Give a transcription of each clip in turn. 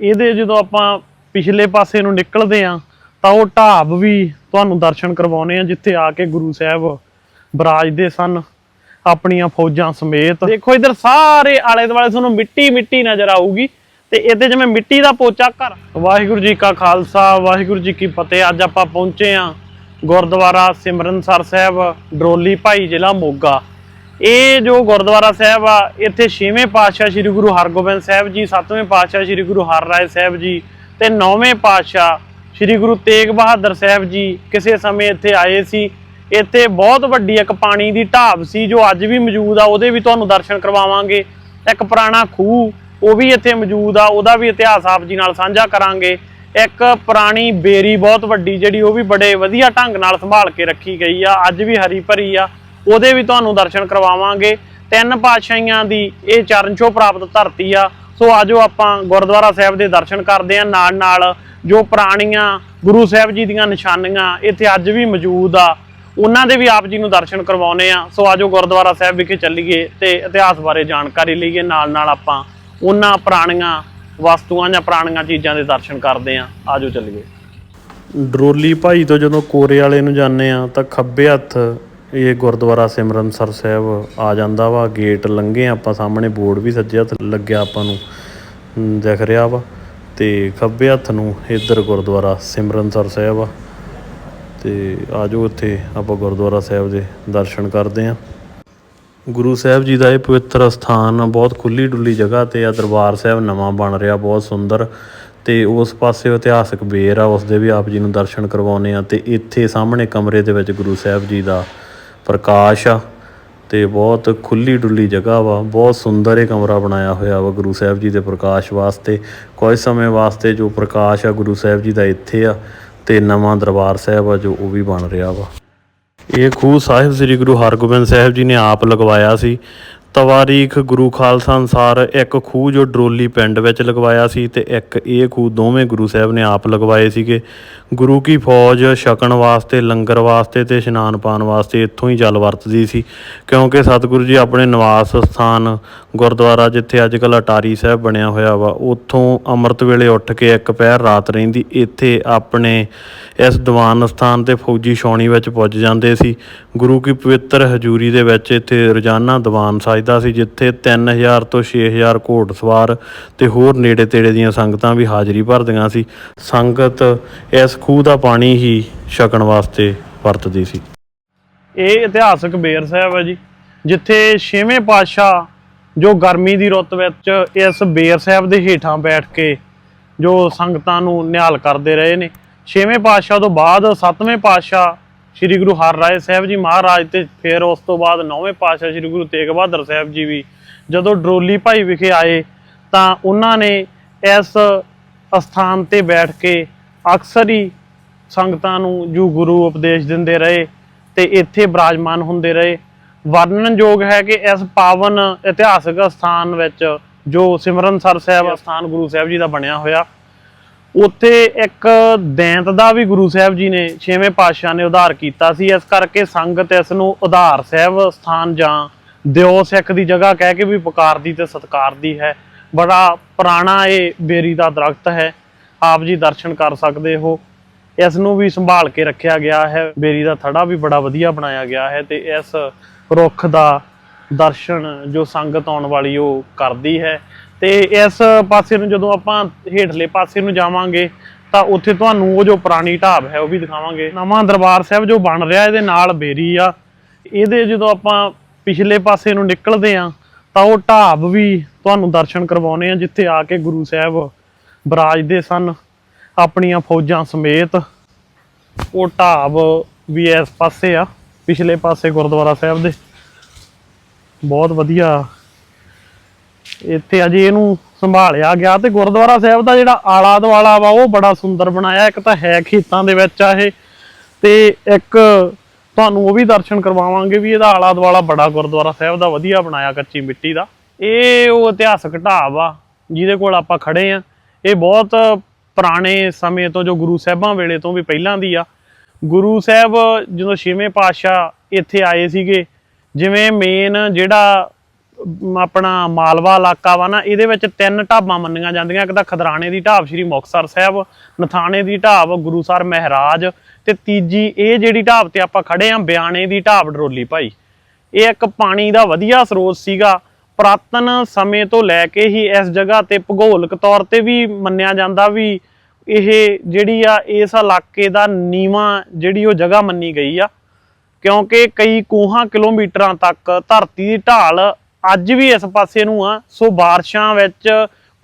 ਇਹਦੇ ਜਦੋਂ ਆਪਾਂ ਪਿਛਲੇ ਪਾਸੇ ਨੂੰ ਨਿਕਲਦੇ ਆ ਤਾਂ ਉਹ ਢਾਬ ਵੀ ਤੁਹਾਨੂੰ ਦਰਸ਼ਨ ਕਰਵਾਉਨੇ ਆ, ਜਿੱਥੇ ਆ ਕੇ ਗੁਰੂ ਸਾਹਿਬ ਬਰਾਜਦੇ ਸਨ, ਆਪਣੀਆਂ ਫੌਜਾਂ ਸਮੇਤ। ਦੇਖੋ ਇਧਰ ਸਾਰੇ ਆਲੇ ਦੁਆਲੇ ਤੁਹਾਨੂੰ ਮਿੱਟੀ ਮਿੱਟੀ ਨਜ਼ਰ ਆਊਗੀ, ਤੇ ਇਹਦੇ ਜਿਵੇਂ ਮਿੱਟੀ ਦਾ ਪੋਚਾ ਘਰ। ਵਾਹਿਗੁਰੂ ਜੀ ਕਾ ਖਾਲਸਾ, ਵਾਹਿਗੁਰੂ ਜੀ ਕੀ ਫਤਿਹ। ਅੱਜ ਆਪਾਂ ਪਹੁੰਚੇ ਆ ਗੁਰਦੁਆਰਾ ਸਿਮਰਨਸਰ ਸਾਹਿਬ, ਡਰੋਲੀ ਭਾਈ ਜ਼ਿਲ੍ਹਾ ਮੋਗਾ। ਇਹ ਜੋ ਗੁਰਦੁਆਰਾ ਸਾਹਿਬ ਆ, ਇੱਥੇ 6ਵੇਂ ਪਾਤਸ਼ਾਹ ਸ੍ਰੀ ਗੁਰੂ ਹਰਗੋਬਿੰਦ ਸਾਹਿਬ ਜੀ 7ਵੇਂ ਪਾਤਸ਼ਾਹ ਸ੍ਰੀ ਗੁਰੂ ਹਰਰਾਏ ਸਾਹਿਬ ਜੀ ਤੇ 9ਵੇਂ ਪਾਤਸ਼ਾਹ ਸ੍ਰੀ ਗੁਰੂ ਤੇਗ ਬਹਾਦਰ ਸਾਹਿਬ ਜੀ ਕਿਸੇ ਸਮੇਂ ਇੱਥੇ ਆਏ ਸੀ। ਇੱਥੇ ਬਹੁਤ ਵੱਡੀ ਇੱਕ ਪਾਣੀ ਦੀ ਢਾਬ ਸੀ ਜੋ ਅੱਜ ਵੀ ਮੌਜੂਦ ਆ, ਉਹਦੇ ਵੀ ਤੁਹਾਨੂੰ ਦਰਸ਼ਨ ਕਰਵਾਵਾਂਗੇ। ਇੱਕ ਪੁਰਾਣਾ ਖੂਹ, ਉਹ ਵੀ ਇੱਥੇ ਮੌਜੂਦ ਆ, ਉਹਦਾ ਵੀ ਇਤਿਹਾਸ ਆਪ ਜੀ ਨਾਲ ਸਾਂਝਾ ਕਰਾਂਗੇ। ਇੱਕ ਪੁਰਾਣੀ ਬੇਰੀ ਬਹੁਤ ਵੱਡੀ ਜਿਹੜੀ, ਉਹ ਵੀ ਬੜੇ ਵਧੀਆ ਢੰਗ ਨਾਲ ਸੰਭਾਲ ਕੇ ਰੱਖੀ ਗਈ ਆ, ਅੱਜ ਵੀ ਹਰੀ ਭਰੀ ਆ। ਉਹਦੇ ਵੀ ਤੁਹਾਨੂੰ ਦਰਸ਼ਨ ਕਰਵਾਵਾਂਗੇ। ਤਿੰਨ ਪਾਤਸ਼ਾਹੀਆਂ ਦੀ ਇਹ ਚਰਨ ਛੋ ਪ੍ਰਾਪਤ ਧਰਤੀ ਆ। ਸੋ ਆਜੋ ਆਪਾਂ ਗੁਰਦੁਆਰਾ ਸਾਹਿਬ ਦੇ ਦਰਸ਼ਨ ਕਰਦੇ ਆ ਨਾਲ ਨਾਲ ਜੋ ਪੁਰਾਣੀਆਂ ਗੁਰੂ ਸਾਹਿਬ ਜੀ ਦੀਆਂ ਨਿਸ਼ਾਨੀਆਂ ਇੱਥੇ ਅੱਜ ਵੀ ਮੌਜੂਦ ਆ। ਉਹਨਾਂ ਦੇ ਵੀ ਆਪ ਜੀ ਨੂੰ ਦਰਸ਼ਨ ਕਰਵਾਉਨੇ ਆ ਸੋ ਆਜੋ ਗੁਰਦੁਆਰਾ ਸਾਹਿਬ ਵਿਖੇ ਚੱਲੀਏ ਤੇ ਇਤਿਹਾਸ ਬਾਰੇ ਜਾਣਕਾਰੀ ਲਈਏ। ਨਾਲ ਨਾਲ ਆਪਾਂ ਉਹਨਾਂ ਪੁਰਾਣੀਆਂ ਵਸਤੂਆਂ ਜਾਂ ਪੁਰਾਣੀਆਂ ਚੀਜ਼ਾਂ ਦੇ ਦਰਸ਼ਨ ਕਰਦੇ ਆ ਆਜੋ ਚੱਲੀਏ। ਡਰੋਲੀ ਭਾਈ ਤੋਂ ਜਦੋਂ ਕੋਰੇ ਵਾਲੇ ਨੂੰ ਜਾਂਦੇ ਆ ਤਾਂ ਖੱਬੇ ਹੱਥ ਇਹ ਗੁਰਦੁਆਰਾ ਸਿਮਰਨਸਰ ਸਾਹਿਬ ਆ ਜਾਂਦਾ ਵਾ, ਗੇਟ ਲੰਘੇ ਆਪਾਂ, ਸਾਹਮਣੇ ਬੋਰਡ ਵੀ ਸੱਜੇ ਹੱਥ ਲੱਗਿਆ ਆਪਾਂ ਨੂੰ ਦਿਖ ਰਿਹਾ ਵਾ ਤੇ ਖੱਬੇ ਹੱਥ ਨੂੰ ਇੱਧਰ ਗੁਰਦੁਆਰਾ ਸਿਮਰਨਸਰ ਸਾਹਿਬ ਆ ਤੇ ਆਜੋ ਇੱਥੇ ਆਪਾਂ ਗੁਰਦੁਆਰਾ ਸਾਹਿਬ ਦੇ ਦਰਸ਼ਨ ਕਰਦੇ ਆਂ। ਗੁਰੂ ਸਾਹਿਬ ਜੀ ਦਾ ਇਹ ਪਵਿੱਤਰ ਸਥਾਨ ਬਹੁਤ ਖੁੱਲੀ ਡੁੱਲੀ ਜਗ੍ਹਾ ਤੇ ਆ, ਦਰਬਾਰ ਸਾਹਿਬ ਨਵਾਂ ਬਣ ਰਿਹਾ, ਬਹੁਤ ਸੁੰਦਰ ਤੇ ਉਸ ਪਾਸੇ ਇਤਿਹਾਸਕ ਬੇਰ ਆ, ਉਸ ਦੇ ਵੀ ਆਪ ਜੀ ਨੂੰ ਦਰਸ਼ਨ ਕਰਵਾਉਨੇ ਆ ਤੇ ਇੱਥੇ ਸਾਹਮਣੇ ਕਮਰੇ ਦੇ ਵਿੱਚ ਗੁਰੂ ਸਾਹਿਬ ਜੀ ਦਾ ਪ੍ਰਕਾਸ਼ ਆ ਤੇ ਬਹੁਤ ਖੁੱਲੀ ਡੁੱਲੀ ਜਗ੍ਹਾ ਵਾ। ਬਹੁਤ ਸੁੰਦਰ ਇਹ ਕਮਰਾ ਬਣਾਇਆ ਹੋਇਆ ਵਾ ਗੁਰੂ ਸਾਹਿਬ ਜੀ ਦੇ ਪ੍ਰਕਾਸ਼ ਵਾਸਤੇ। ਕੁਝ ਸਮੇਂ ਵਾਸਤੇ ਜੋ ਪ੍ਰਕਾਸ਼ ਆ ਗੁਰੂ ਸਾਹਿਬ ਜੀ ਦਾ ਇੱਥੇ ਆ ਤੇ ਨਵਾਂ ਦਰਬਾਰ ਸਾਹਿਬ ਆ ਜੋ ਉਹ ਵੀ ਬਣ ਰਿਹਾ ਵਾ। ਇਹ ਖੂਹ ਸਾਹਿਬ ਸ੍ਰੀ ਗੁਰੂ ਹਰਗੋਬਿੰਦ ਸਾਹਿਬ ਜੀ ਨੇ ਆਪ ਲਗਵਾਇਆ ਸੀ ਤਵਾਰੀਖ ਗੁਰੂ ਖਾਲਸਾ ਅਨਸਾਰ ਇੱਕ ਖੂਹ ਜੋ ਡਰੋਲੀ ਪਿੰਡ ਵਿੱਚ ਲਗਵਾਇਆ ਸੀ ਤੇ ਇੱਕ ਇਹ ਖੂਹ ਦੋਵੇਂ ਗੁਰੂ ਸਾਹਿਬ ਨੇ ਆਪ ਲਗਵਾਏ ਸੀਗੇ। ਗੁਰੂ ਕੀ ਫੌਜ ਛਕਣ ਵਾਸਤੇ, ਲੰਗਰ ਵਾਸਤੇ ਤੇ ਇਸ਼ਨਾਨ ਪਾਣ ਵਾਸਤੇ ਇੱਥੋਂ ਹੀ ਜਲ ਵਰਤਦੀ ਸੀ। ਕਿਉਂਕਿ ਸਤਿਗੁਰੂ ਜੀ ਆਪਣੇ ਨਿਵਾਸ ਸਥਾਨ ਗੁਰਦੁਆਰਾ ਜਿੱਥੇ ਅੱਜ ਕੱਲ੍ਹ ਅਟਾਰੀ ਸਾਹਿਬ ਬਣਿਆ ਹੋਇਆ ਵਾ, ਉੱਥੋਂ ਅੰਮ੍ਰਿਤ ਵੇਲੇ ਉੱਠ ਕੇ ਇੱਕ ਪਹਿਰ ਰਾਤ ਰਹਿੰਦੀ, ਇੱਥੇ ਆਪਣੇ ਇਸ ਦੀਵਾਨ ਸਥਾਨ ਤੇ ਫੌਜੀ ਛਾਉਣੀ ਵਿੱਚ ਪੁੱਜ ਜਾਂਦੇ ਸੀ। ਗੁਰੂ ਕੀ ਪਵਿੱਤਰ ਹਜ਼ੂਰੀ ਦੇ ਵਿੱਚ ਇੱਥੇ ਰੋਜ਼ਾਨਾ ਦੀਵਾਨ ਸਾਹਿਬ ਸਜਦਾ ਸੀ, ਜਿੱਥੇ 3000 ਤੋਂ 6000 ਘੋੜ ਸਵਾਰ ਤੇ ਹੋਰ ਨੇੜੇ ਤੇੜੇ ਦੀਆਂ ਸੰਗਤਾਂ ਵੀ ਹਾਜ਼ਰੀ ਭਰਦੀਆਂ ਸੀ। ਸੰਗਤ ਇਸ ਖੂਹ ਦਾ ਪਾਣੀ ਹੀ ਛਕਣ ਵਾਸਤੇ ਵਰਤਦੀ ਸੀ। ਇਹ ਇਤਿਹਾਸਕ ਬੇਰ ਸਾਹਿਬ ਹੈ ਜੀ, ਜਿੱਥੇ ਛੇਵੇਂ ਪਾਤਸ਼ਾਹ ਜੋ ਗਰਮੀ ਦੀ ਰੁੱਤ ਵਿੱਚ ਇਸ ਬੇਰ ਸਾਹਿਬ ਦੇ ਹੇਠਾਂ ਬੈਠ ਕੇ ਜੋ ਸੰਗਤਾਂ ਨੂੰ ਨਿਹਾਲ ਕਰਦੇ ਰਹੇ ਨੇ। ਛੇਵੇਂ ਪਾਤਸ਼ਾਹ ਤੋਂ ਬਾਅਦ ਸੱਤਵੇਂ ਪਾਤਸ਼ਾਹ ਸ੍ਰੀ ਗੁਰੂ ਹਰਰਾਏ ਸਾਹਿਬ ਜੀ ਮਹਾਰਾਜ ਤੇ ਫਿਰ ਉਸ ਤੋਂ ਬਾਅਦ ਨੌਵੇਂ ਪਾਤਸ਼ਾਹ ਸ੍ਰੀ ਗੁਰੂ ਤੇਗ ਬਹਾਦਰ ਸਾਹਿਬ ਜੀ ਵੀ ਜਦੋਂ ਡਰੋਲੀ ਭਾਈ ਵਿਖੇ ਆਏ ਤਾਂ ਉਹਨਾਂ ਨੇ ਇਸ ਅਸਥਾਨ ਤੇ ਬੈਠ ਕੇ ਅਕਸਰ ਹੀ ਸੰਗਤਾਂ ਨੂੰ ਜੋ ਗੁਰੂ ਉਪਦੇਸ਼ ਦਿੰਦੇ ਰਹੇ ਤੇ ਇੱਥੇ ਬਿਰਾਜਮਾਨ ਹੁੰਦੇ ਰਹੇ। ਵਰਣਨਯੋਗ ਹੈ ਕਿ ਇਸ ਪਾਵਨ ਇਤਿਹਾਸਕ ਸਥਾਨ ਵਿੱਚ ਜੋ ਸਿਮਰਨਸਰ ਸਾਹਿਬ ਸਥਾਨ ਗੁਰੂ ਸਾਹਿਬ ਜੀ ਦਾ ਬਣਿਆ ਹੋਇਆ ਉੱਥੇ ਇੱਕ ਦੈਂਤ ਦਾ ਵੀ ਗੁਰੂ ਸਾਹਿਬ ਜੀ ਨੇ ਛੇਵੇਂ ਪਾਤਸ਼ਾਹ ਨੇ ਉਧਾਰ ਕੀਤਾ ਸੀ। ਇਸ ਕਰਕੇ ਸੰਗਤ ਇਸ ਨੂੰ ਉਧਾਰ ਸਾਹਿਬ ਸਥਾਨ ਜਾਂ ਦਿਓ ਸਿੱਖ ਦੀ ਜਗ੍ਹਾ ਕਹਿ ਕੇ ਵੀ ਪੁਕਾਰਦੀ ਤੇ ਸਤਿਕਾਰਦੀ ਹੈ। ਬੜਾ ਪੁਰਾਣਾ ਇਹ ਬੇਰੀ ਦਾ ਦਰਖਤ ਹੈ। ਆਪ ਜੀ ਦਰਸ਼ਨ ਕਰ ਸਕਦੇ ਹੋ। ਇਸ ਨੂੰ ਵੀ ਸੰਭਾਲ ਕੇ ਰੱਖਿਆ ਗਿਆ ਹੈ। ਬੇਰੀ ਦਾ ਥੜਾ ਵੀ ਬੜਾ ਵਧੀਆ ਬਣਾਇਆ ਗਿਆ ਹੈ ਤੇ ਇਸ ਰੁੱਖ ਦਾ ਦਰਸ਼ਨ ਜੋ ਸੰਗਤ ਆਉਣ ਵਾਲੀ ਉਹ ਕਰਦੀ ਹੈ। ਤੇ ਇਸ ਪਾਸੇ ਨੂੰ ਜਦੋਂ ਆਪਾਂ ਹੇਠਲੇ ਪਾਸੇ ਨੂੰ ਜਾਵਾਂਗੇ, ਤਾਂ ਉੱਥੇ ਤੁਹਾਨੂੰ ਉਹ ਜੋ ਪੁਰਾਣੀ ਢਾਬ ਹੈ, ਉਹ ਵੀ ਦਿਖਾਵਾਂਗੇ। ਨਵਾਂ ਦਰਬਾਰ ਸਾਹਿਬ ਜੋ ਬਣ ਰਿਹਾ, ਇਹਦੇ ਨਾਲ ਬੇਰੀ ਆ। ਇਹਦੇ ਜਦੋਂ ਆਪਾਂ ਪਿਛਲੇ ਪਾਸੇ ਨੂੰ ਨਿਕਲਦੇ ਆ, ਤਾਂ ਉਹ ਢਾਬ ਵੀ ਤੁਹਾਨੂੰ ਦਰਸ਼ਨ ਕਰਵਾਉਨੇ ਆ, ਜਿੱਥੇ ਆ ਕੇ ਗੁਰੂ ਸਾਹਿਬ ਬਰਾਜਦੇ ਸਨ, ਆਪਣੀਆਂ ਫੌਜਾਂ ਸਮੇਤ। ਉਹ ਢਾਬ ਵੀ ਇਸ ਪਾਸੇ ਆ, ਪਿਛਲੇ ਪਾਸੇ ਗੁਰਦੁਆਰਾ ਸਾਹਿਬ ਦੇ। ਬਹੁਤ ਵਧੀਆ ਇੱਥੇ ਅਜੇ ਇਹਨੂੰ ਸੰਭਾਲਿਆ ਗਿਆ ਤੇ ਗੁਰਦੁਆਰਾ ਸਾਹਿਬ ਦਾ ਜਿਹੜਾ ਆਲਾ ਦੁਆਲਾ ਵਾ, ਉਹ ਬੜਾ ਸੁੰਦਰ ਬਣਾਇਆ। ਇੱਕ ਤਾਂ ਹੈ ਖੇਤਾਂ ਦੇ ਵਿੱਚ ਆ ਇਹ ਤੇ ਇੱਕ ਤੁਹਾਨੂੰ ਉਹ ਵੀ ਦਰਸ਼ਨ ਕਰਵਾਵਾਂਗੇ ਵੀ ਇਹਦਾ ਆਲਾ ਦੁਆਲਾ ਬੜਾ ਗੁਰਦੁਆਰਾ ਸਾਹਿਬ ਦਾ ਵਧੀਆ ਬਣਾਇਆ ਕੱਚੀ ਮਿੱਟੀ ਦਾ। ਇਹ ਉਹ ਇਤਿਹਾਸਕ ਢਾਬ ਆ, ਜਿਹਦੇ ਕੋਲ ਆਪਾਂ ਖੜੇ ਆ। ਇਹ ਬਹੁਤ ਪੁਰਾਣੇ ਸਮੇਂ ਤੋਂ ਜੋ ਗੁਰੂ ਸਾਹਿਬਾਂ ਵੇਲੇ ਤੋਂ ਵੀ ਪਹਿਲਾਂ ਦੀ ਆ। ਗੁਰੂ ਸਾਹਿਬ ਜਦੋਂ ਛੇਵੇਂ ਪਾਤਸ਼ਾਹ ਇੱਥੇ ਆਏ ਸੀਗੇ, ਜਿਵੇਂ ਮੇਨ ਜਿਹੜਾ ਆਪਣਾ ਮਾਲਵਾ ਇਲਾਕਾ ਵਾ ਨਾ, ਇਹਦੇ ਵਿੱਚ ਤਿੰਨ ਢਾਬਾਂ ਮੰਨੀਆਂ ਜਾਂਦੀਆਂ, ਇੱਕ ਤਾਂ ਖਦਰਾਣੇ ਦੀ ਢਾਬ ਸ੍ਰੀ ਮੁਕਤਸਰ ਸਾਹਿਬ, ਨਥਾਣੇ ਦੀ ਢਾਬ ਗੁਰੂਸਰ ਮਹਿਰਾਜ ਤੇ ਤੀਜੀ ਇਹ ਜਿਹੜੀ ਢਾਬ ਤੇ ਆਪਾਂ ਖੜੇ ਆਂ, ਬਿਆਣੇ ਦੀ ਢਾਬ ਡਰੋਲੀ ਭਾਈ। ਇਹ ਇੱਕ ਪਾਣੀ ਦਾ ਵਧੀਆ ਸਰੋਤ ਸੀਗਾ, ਪ੍ਰਾਤਨ ਸਮੇਂ ਤੋਂ ਲੈ ਕੇ ਹੀ ਇਸ ਜਗ੍ਹਾ ਤੇ ਭੂਗੋਲਿਕ ਤੌਰ ਤੇ ਵੀ ਮੰਨਿਆ ਜਾਂਦਾ ਵੀ ਇਹ ਜਿਹੜੀ ਆ, ਇਸ ਇਲਾਕੇ ਦਾ ਨੀਵਾਂ ਜਿਹੜੀ ਉਹ ਜਗ੍ਹਾ ਮੰਨੀ ਗਈ ਆ। ਕਿਉਂਕਿ ਕਈ ਕੋਹਾਂ ਕਿਲੋਮੀਟਰਾਂ ਤੱਕ ਧਰਤੀ ਦੀ ਢਾਲ ਅੱਜ ਵੀ ਇਸ ਪਾਸੇ ਨੂੰ ਆ। ਸੋ ਬਾਰਿਸ਼ਾਂ ਵਿੱਚ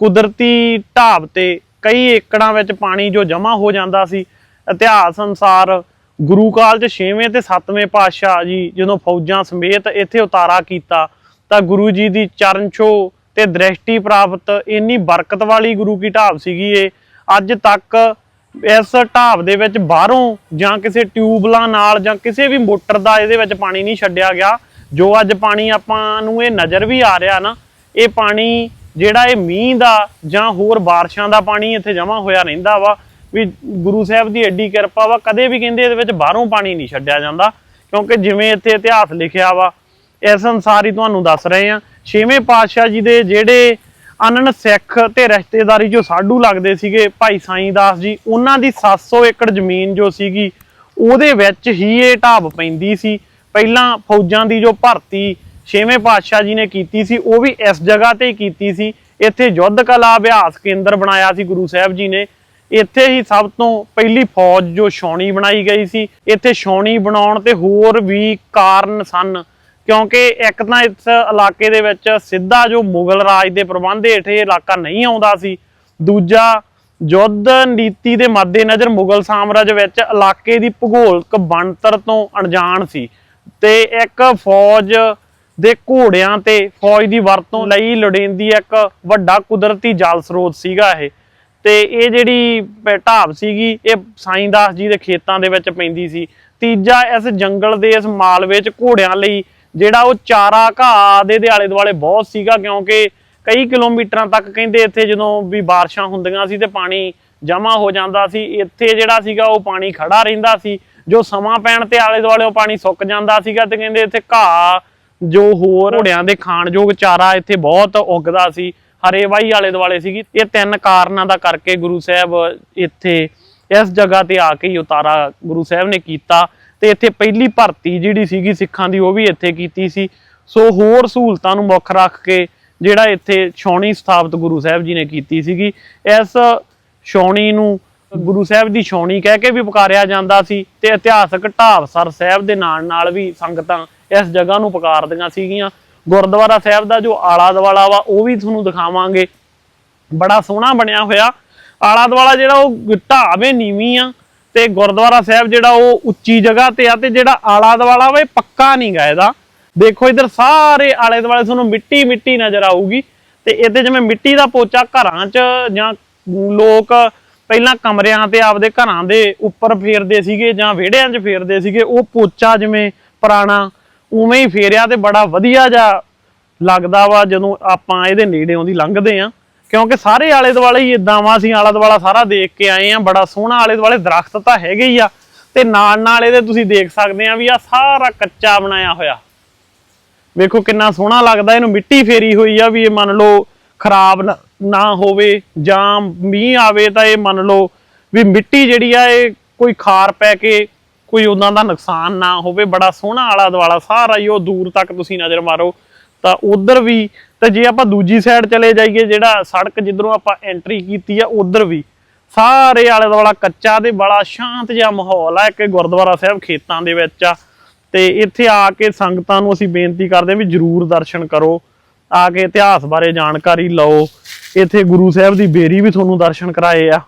ਕੁਦਰਤੀ ਢਾਬ ਤੇ ਕਈ ਏਕੜਾਂ ਵਿੱਚ ਪਾਣੀ ਜੋ ਜਮ੍ਹਾਂ ਹੋ ਜਾਂਦਾ ਸੀ। ਇਤਿਹਾਸ ਅਨੁਸਾਰ ਗੁਰੂ ਕਾਲ ਚ 6ਵੇਂ ਤੇ 7ਵੇਂ ਪਾਤਸ਼ਾਹ ਜੀ ਜਦੋਂ ਫੌਜਾਂ ਸਮੇਤ ਇੱਥੇ ਉਤਾਰਾ ਕੀਤਾ, ਤਾਂ ਗੁਰੂ ਜੀ ਦੀ ਚਰਨ ਛੋਹ ਤੇ ਦ੍ਰਿਸ਼ਟੀ ਪ੍ਰਾਪਤ ਇੰਨੀ ਬਰਕਤ ਵਾਲੀ ਗੁਰੂ ਕੀ ਢਾਬ ਸੀਗੀ ਇਹ। ਅੱਜ ਤੱਕ ਇਸ ਢਾਬ ਦੇ ਵਿੱਚ ਬਾਹਰੋਂ ਜਾਂ ਕਿਸੇ ਟਿਊਬਲਾਂ ਨਾਲ ਜਾਂ ਕਿਸੇ ਵੀ ਮੋਟਰ ਦਾ ਇਹਦੇ ਵਿੱਚ ਪਾਣੀ ਨਹੀਂ ਛੱਡਿਆ ਗਿਆ। ਜੋ ਅੱਜ ਪਾਣੀ ਆਪਾਂ ਨੂੰ ਇਹ ਨਜ਼ਰ ਵੀ ਆ ਰਿਹਾ ਨਾ, ਇਹ ਪਾਣੀ ਜਿਹੜਾ ਇਹ ਮੀਂਹ ਦਾ ਜਾਂ ਹੋਰ ਬਾਰਿਸ਼ਾਂ ਦਾ ਪਾਣੀ ਇੱਥੇ ਜਮ੍ਹਾਂ ਹੋਇਆ ਰਹਿੰਦਾ ਵਾ, ਵੀ ਗੁਰੂ ਸਾਹਿਬ ਦੀ ਐਡੀ ਕਿਰਪਾ ਵਾ, ਕਦੇ ਵੀ ਕਹਿੰਦੇ ਇਹਦੇ ਵਿੱਚ ਬਾਹਰੋਂ ਪਾਣੀ ਨਹੀਂ ਛੱਡਿਆ ਜਾਂਦਾ, ਕਿਉਂਕਿ ਜਿਵੇਂ ਇੱਥੇ ਇਤਿਹਾਸ ਲਿਖਿਆ ਵਾ ਇਸ ਅਨੁਸਾਰ ਹੀ ਤੁਹਾਨੂੰ ਦੱਸ ਰਹੇ ਆ। ਛੇਵੇਂ ਪਾਤਸ਼ਾਹ ਜੀ ਦੇ ਜਿਹੜੇ ਅਨਨ ਸਿੱਖ ਤੇ ਰਿਸ਼ਤੇਦਾਰੀ ਜੋ ਸਾਡੂ ਲੱਗਦੇ ਸੀਗੇ, ਭਾਈ ਸਾਈਂ ਦਾਸ ਜੀ, ਉਹਨਾਂ ਦੀ 700 ਏਕੜ ਜ਼ਮੀਨ ਜੋ ਸੀਗੀ, ਉਹਦੇ ਵਿੱਚ ਹੀ ਇਹ ਢਾਬ ਪੈਂਦੀ ਸੀ। ਪਹਿਲਾਂ ਫੌਜਾਂ ਦੀ ਜੋ ਭਰਤੀ ਛੇਵੇਂ ਪਾਤਸ਼ਾਹ ਜੀ ਨੇ ਕੀਤੀ ਸੀ, ਉਹ ਵੀ ਇਸ ਜਗ੍ਹਾ ਤੇ ਕੀਤੀ ਸੀ। ਇੱਥੇ ਯੁੱਧ ਕਲਾ ਅਭਿਆਸ ਕੇਂਦਰ ਬਣਾਇਆ ਸੀ ਗੁਰੂ ਸਾਹਿਬ ਜੀ ਨੇ। ਇੱਥੇ ਹੀ ਸਭ ਤੋਂ ਪਹਿਲੀ ਫੌਜ ਜੋ ਛਾਉਣੀ ਬਣਾਈ ਗਈ ਸੀ। ਇੱਥੇ ਛਾਉਣੀ ਬਣਾਉਣ ਤੇ ਹੋਰ ਵੀ ਕਾਰਨ ਸਨ, ਕਿਉਂਕਿ ਇੱਕ ਤਾਂ ਇਸ ਇਲਾਕੇ ਦੇ ਵਿੱਚ ਸਿੱਧਾ ਜੋ ਮੁਗਲ ਰਾਜ ਦੇ ਪ੍ਰਬੰਧ ਹੇਠ ਇਹ ਇਲਾਕਾ ਨਹੀਂ ਆਉਂਦਾ ਸੀ। ਦੂਜਾ, ਯੁੱਧ ਨੀਤੀ ਦੇ ਮੱਦੇਨਜ਼ਰ ਮੁਗਲ ਸਾਮਰਾਜ ਵਿੱਚ ਇਲਾਕੇ ਦੀ ਭੂਗੋਲਿਕ ਬਣਤਰ ਤੋਂ ਅਣਜਾਣ ਸੀ। ਤੇ ਇੱਕ ਫੌਜ ਦੇ ਘੋੜਿਆਂ ਤੇ ਫੌਜ ਦੀ ਵਰਤੋਂ ਲਈ ਲੋੜੀਂਦੀ ਇੱਕ ਵੱਡਾ ਕੁਦਰਤੀ ਜਲ ਸਰੋਤ ਸੀਗਾ ਇਹ। ਤੇ ਇਹ ਜਿਹੜੀ ਢਾਬ ਸੀਗੀ, ਇਹ ਸਾਈਂ ਦਾਸ ਜੀ ਦੇ ਖੇਤਾਂ ਦੇ ਵਿੱਚ ਪੈਂਦੀ ਸੀ। ਤੀਜਾ ਇਸ ਜੰਗਲ ਦੇ ਇਸ ਮਾਲਵੇ ਚ ਘੋੜਿਆਂ ਲਈ ਜਿਹੜਾ ਉਹ ਚਾਰਾ ਘਾਹ ਦੇ ਦੇ ਆਲੇ ਦੁਆਲੇ ਬਹੁਤ ਸੀਗਾ ਕਿਉਂਕਿ ਕਈ ਕਿਲੋਮੀਟਰਾਂ ਤੱਕ ਕਹਿੰਦੇ ਇੱਥੇ ਜਦੋਂ ਵੀ ਬਾਰਿਸ਼ਾਂ ਹੁੰਦੀਆਂ ਸੀ ਤੇ ਪਾਣੀ ਜਮ੍ਹਾਂ ਹੋ ਜਾਂਦਾ ਸੀ, ਇੱਥੇ ਜਿਹੜਾ ਸੀਗਾ ਉਹ ਪਾਣੀ ਖੜਾ ਰਹਿੰਦਾ ਸੀ। ਜੋ ਸਮਾਂ ਪੈਣ ਤੇ ਆਲੇ ਦੁਆਲੇ ਉਹ ਪਾਣੀ ਸੁੱਕ ਜਾਂਦਾ ਸੀਗਾ ਤੇ ਕਹਿੰਦੇ ਇੱਥੇ ਘਾਹ, ਜੋ ਹੋਰ ਘੋੜਿਆਂ ਦੇ ਖਾਣਯੋਗ ਚਾਰਾ ਇੱਥੇ ਬਹੁਤ ਉੱਗਦਾ ਸੀ, ਹਰੇ ਵਾਈ ਆਲੇ ਦੁਆਲੇ ਸੀਗੀ। ਇਹ ਤਿੰਨ ਕਾਰਨਾਂ ਦਾ ਕਰਕੇ ਗੁਰੂ ਸਾਹਿਬ ਇੱਥੇ ਇਸ ਜਗ੍ਹਾ ਤੇ ਆ ਕੇ ਹੀ ਉਤਾਰਾ ਗੁਰੂ ਸਾਹਿਬ ਨੇ ਕੀਤਾ ਤੇ ਇੱਥੇ ਪਹਿਲੀ ਭਰਤੀ ਜਿਹੜੀ ਸੀਗੀ ਸਿੱਖਾਂ ਦੀ ਉਹ ਵੀ ਇੱਥੇ ਕੀਤੀ ਸੀ। ਸੋ ਹੋਰ ਸਹੂਲਤਾਂ ਨੂੰ ਮੁੱਖ ਰੱਖ ਕੇ ਜਿਹੜਾ ਇੱਥੇ ਛਾਉਣੀ ਸਥਾਪਿਤ ਗੁਰੂ ਸਾਹਿਬ ਜੀ ਨੇ ਕੀਤੀ ਸੀਗੀ। ਇਸ ਛਾਉਣੀ ਨੂੰ ਗੁਰੂ ਸਾਹਿਬ ਦੀ ਛਾਉਣੀ ਕਹਿ ਕੇ ਵੀ ਪੁਕਾਰਿਆ ਜਾਂਦਾ ਸੀ ਤੇ ਇਤਿਹਾਸਕ ਢਾਬਸਰ ਸਾਹਿਬ ਦੇ ਨਾਲ ਨਾਲ ਵੀ ਸੰਗਤਾਂ ਇਸ ਜਗ੍ਹਾ ਨੂੰ ਪੁਕਾਰਦੀਆਂ ਸੀਗੀਆਂ। ਗੁਰਦੁਆਰਾ ਸਾਹਿਬ ਦਾ ਜੋ ਆਲਾ ਦੁਆਲਾ ਵਾ, ਉਹ ਵੀ ਤੁਹਾਨੂੰ ਦਿਖਾਵਾਂਗੇ। ਬੜਾ ਸੋਹਣਾ ਬਣਿਆ ਹੋਇਆ। ਆਲਾ ਦੁਆਲਾ ਜਿਹੜਾ ਉਹ ਢਾਬੇ ਨੀਵੀਂ ਆ ਤੇ ਗੁਰਦੁਆਰਾ ਸਾਹਿਬ ਜਿਹੜਾ ਉਹ ਉੱਚੀ ਜਗ੍ਹਾ ਤੇ ਆ ਤੇ ਜਿਹੜਾ ਆਲਾ ਦੁਆਲਾ ਵਾ, ਇਹ ਪੱਕਾ ਨਹੀਂ ਗਾ ਇਹਦਾ। ਦੇਖੋ ਇਧਰ ਸਾਰੇ ਆਲੇ ਦੁਆਲੇ ਤੁਹਾਨੂੰ ਮਿੱਟੀ ਮਿੱਟੀ ਨਜ਼ਰ ਆਊਗੀ ਤੇ ਇਹਦੇ ਜਿਵੇਂ ਮਿੱਟੀ ਦਾ ਪੋਚਾ ਘਰਾਂ 'ਚ ਜਾਂ ਲੋਕ ਪਹਿਲਾਂ ਕਮਰਿਆਂ ਤੇ ਆਪਦੇ ਘਰਾਂ ਦੇ ਉੱਪਰ ਫੇਰਦੇ ਸੀਗੇ ਜਾਂ ਵਿਹੜਿਆਂ 'ਚ ਫੇਰਦੇ ਸੀਗੇ, ਉਹ ਪੋਚਾ ਜਿਵੇਂ ਪੁਰਾਣਾ ਉਵੇਂ ਹੀ ਫੇਰਿਆ ਤੇ ਬੜਾ ਵਧੀਆ ਜਿਹਾ ਲੱਗਦਾ ਵਾ ਜਦੋਂ ਆਪਾਂ ਇਹਦੇ ਨੇੜੇ ਦੀ ਲੰਘਦੇ ਆ ਕਿਉਂਕਿ ਸਾਰੇ ਆਲੇ ਦੁਆਲੇ ਹੀ ਇਦਾਂ ਵਾ, ਅਸੀਂ ਆਲਾ ਦੁਆਲਾ ਸਾਰਾ ਦੇਖ ਕੇ ਆਏ ਆ ਬੜਾ ਸੋਹਣਾ ਆਲੇ ਦੁਆਲੇ ਦਰਖਤ ਤਾਂ ਹੈਗੇ ਹੀ ਆ। ਤੇ ਨਾਲ ਨਾਲ ਇਹਦੇ ਤੁਸੀਂ ਦੇਖ ਸਕਦੇ ਆ ਵੀ ਆ ਸਾਰਾ ਕੱਚਾ ਬਣਾਇਆ ਹੋਇਆ। ਵੇਖੋ ਕਿੰਨਾ ਸੋਹਣਾ ਲੱਗਦਾ, ਇਹਨੂੰ ਮਿੱਟੀ ਫੇਰੀ ਹੋਈ ਆ ਵੀ ਇਹ ਮੰਨ ਲਓ ਖਰਾਬ ਨਾ- ਹੋਵੇ ਜਾਂ ਮੀਂਹ ਆਵੇ ਤਾਂ ਇਹ ਮੰਨ ਲਓ ਵੀ ਮਿੱਟੀ ਜਿਹੜੀ ਆ, ਇਹ ਕੋਈ ਖਾਰ ਪੈ ਕੇ ਕੋਈ ਉਹਨਾਂ ਦਾ ਨੁਕਸਾਨ ਨਾ ਹੋਵੇ, ਬੜਾ ਸੋਹਣਾ ਆਲਾ ਦੁਆਲਾ ਸਾਰਾ ਹੀ ਉਹ ਦੂਰ ਤੱਕ ਤੁਸੀਂ ਨਜ਼ਰ ਮਾਰੋ। ਤਾਂ ਉਧਰ ਵੀ, ਤੇ ਜੇ ਆਪਾਂ ਦੂਜੀ ਸਾਈਡ ਚਲੇ ਜਾਈਏ, ਜਿਹੜਾ ਸੜਕ ਜਿੱਧਰੋਂ ਆਪਾਂ ਐਂਟਰੀ ਕੀਤੀ ਆ, ਉਧਰ ਵੀ ਸਾਰੇ ਆਲੇ ਦੁਆਲਾ ਕੱਚਾ ਤੇ ਬੜਾ ਸ਼ਾਂਤ ਜਿਹਾ ਮਾਹੌਲ ਆ ਕਿ ਗੁਰਦੁਆਰਾ ਸਾਹਿਬ ਖੇਤਾਂ ਦੇ ਵਿੱਚ ਆ। ਤੇ ਇੱਥੇ ਆ ਕੇ ਸੰਗਤਾਂ ਨੂੰ ਅਸੀਂ ਬੇਨਤੀ ਕਰਦੇ ਹਾਂ ਵੀ ਜਰੂਰ ਦਰਸ਼ਨ ਕਰੋ, ਆ ਕੇ ਇਤਿਹਾਸ ਬਾਰੇ ਜਾਣਕਾਰੀ ਲਓ। ਇੱਥੇ ਗੁਰੂ ਸਾਹਿਬ ਦੀ ਬੇਰੀ ਵੀ ਤੁਹਾਨੂੰ ਦਰਸ਼ਨ ਕਰਾਏ ਆ,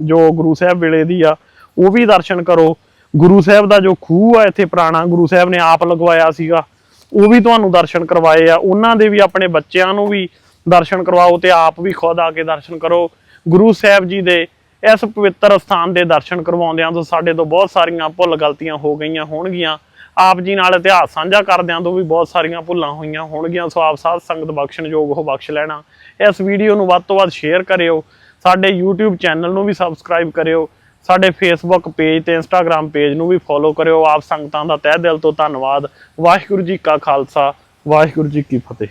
ਜੋ ਗੁਰੂ ਸਾਹਿਬ ਵੇਲੇ ਦੀ ਆ, ਉਹ ਵੀ ਦਰਸ਼ਨ ਕਰੋ। ਗੁਰੂ ਸਾਹਿਬ ਦਾ ਜੋ ਖੂਹ ਆ ਇੱਥੇ ਪੁਰਾਣਾ, ਗੁਰੂ ਸਾਹਿਬ ਨੇ ਆਪ ਲਗਵਾਇਆ ਸੀਗਾ, ਉਹ ਵੀ ਤੁਹਾਨੂੰ ਦਰਸ਼ਨ ਕਰਵਾਏ ਆ। ਉਹਨਾਂ ਦੇ ਵੀ ਆਪਣੇ ਬੱਚਿਆਂ ਨੂੰ ਵੀ ਦਰਸ਼ਨ ਕਰਵਾਓ ਤੇ ਆਪ ਵੀ ਖੁਦ ਆ ਕੇ ਦਰਸ਼ਨ ਕਰੋ। ਗੁਰੂ ਸਾਹਿਬ ਜੀ ਦੇ ਇਸ ਪਵਿੱਤਰ ਸਥਾਨ ਦੇ ਦਰਸ਼ਨ ਕਰਵਾਉਂਦਿਆਂ ਤੋਂ ਸਾਡੇ ਤੋਂ ਬਹੁਤ ਸਾਰੀਆਂ ਭੁੱਲ ਗਲਤੀਆਂ ਹੋ ਗਈਆਂ ਹੋਣਗੀਆਂ। ਆਪ ਜੀ ਨਾਲ ਇਤਿਹਾਸ ਸਾਂਝਾ ਕਰਦਿਆਂ ਤੋਂ ਵੀ ਬਹੁਤ ਸਾਰੀਆਂ ਭੁੱਲਾਂ ਹੋਈਆਂ ਹੋਣਗੀਆਂ। ਸੋ ਆਪ ਸਾਧ ਸੰਗਤ ਬਖਸ਼ਣਯੋਗ ਉਹ ਬਖਸ਼ ਲੈਣਾ। ਇਸ ਵੀਡੀਓ ਨੂੰ ਵੱਧ ਤੋਂ ਵੱਧ ਸ਼ੇਅਰ ਕਰਿਓ, ਸਾਡੇ YouTube ਚੈਨਲ ਨੂੰ ਵੀ ਸਬਸਕ੍ਰਾਈਬ ਕਰਿਓ, ਸਾਡੇ Facebook ਪੇਜ ਤੇ Instagram ਪੇਜ ਨੂੰ ਵੀ ਫੋਲੋ ਕਰਿਓ। ਆਪ ਸੰਗਤਾਂ ਦਾ ਤਹਿ ਦਿਲ ਤੋਂ ਧੰਨਵਾਦ। ਵਾਹਿਗੁਰੂ ਜੀ ਕਾ ਖਾਲਸਾ, ਵਾਹਿਗੁਰੂ ਜੀ ਕੀ ਫਤਿਹ।